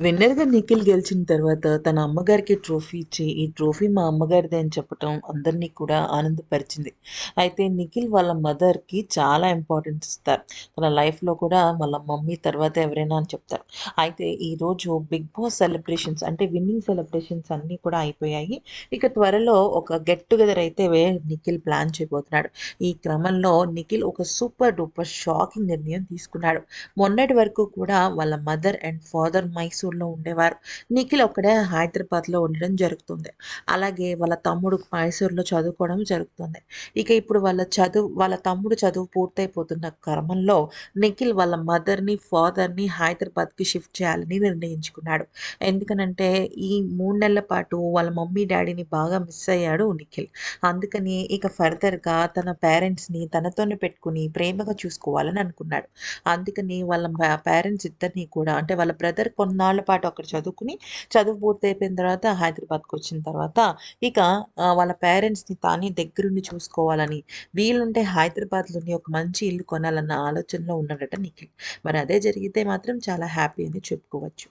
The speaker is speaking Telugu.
విన్నర్‌గా నిఖిల్ గెలిచిన తర్వాత తన అమ్మగారికి ట్రోఫీ ఇచ్చి, "ఈ ట్రోఫీ మా అమ్మగారిదే" అని చెప్పటం అందరినీ కూడా ఆనందపరిచింది. అయితే నిఖిల్ వాళ్ళ మదర్‌కి చాలా ఇంపార్టెన్స్ ఇస్తారు. తన లైఫ్‌లో కూడా వాళ్ళ మమ్మీ తర్వాత ఎవరైనా అని చెప్తారు. అయితే ఈరోజు బిగ్ బాస్ సెలబ్రేషన్స్ అంటే విన్నింగ్ సెలబ్రేషన్స్ అన్నీ కూడా అయిపోయాయి. ఇక త్వరలో ఒక గెట్ టుగెదర్ అయితే నిఖిల్ ప్లాన్ చేయబోతున్నాడు. ఈ క్రమంలో నిఖిల్ ఒక సూపర్ డూపర్ షాకింగ్ నిర్ణయం తీసుకున్నాడు. మొన్నటి వరకు కూడా వాళ్ళ మదర్ అండ్ ఫాదర్ మైసూర్ మైసూర్‌లో ఉండేవారు. నిఖిల్ ఒక్కడే హైదరాబాద్‌లో ఉండడం జరుగుతుంది. అలాగే వాళ్ళ తమ్ముడు మైసూర్‌లో చదువుకోవడం జరుగుతుంది. ఇక ఇప్పుడు వాళ్ళ చదువు వాళ్ళ తమ్ముడు చదువు పూర్తయిపోతున్న క్రమంలో నిఖిల్ వాళ్ళ మదర్‌ని, ఫాదర్‌ని హైదరాబాద్‌కి షిఫ్ట్ చేయాలని నిర్ణయించుకున్నాడు. ఎందుకనంటే ఈ మూడు నెలల పాటు వాళ్ళ మమ్మీ, డాడీని బాగా మిస్ అయ్యాడు నిఖిల్. అందుకని ఇక ఫర్దర్‌గా తన పేరెంట్స్‌ని తనతోనే పెట్టుకుని ప్రేమగా చూసుకోవాలని అనుకున్నాడు. అందుకని వాళ్ళ పేరెంట్స్ ఇద్దరిని కూడా అంటే వాళ్ళ బ్రదర్ కొన్నాళ్ళు పాటు అక్కడ చదువుకుని, చదువు పూర్తయిపోయిన తర్వాత హైదరాబాద్‌కొచ్చిన తర్వాత ఇక వాళ్ళ పేరెంట్స్‌ని తానే దగ్గరుండి చూసుకోవాలని, వీలుంటే హైదరాబాద్‌లోని ఒక మంచి ఇల్లు కొనాలన్న ఆలోచనలో ఉన్నాడట నిఖిల్. మరి అదే జరిగితే మాత్రం చాలా హ్యాపీ అని చెప్పుకోవచ్చు.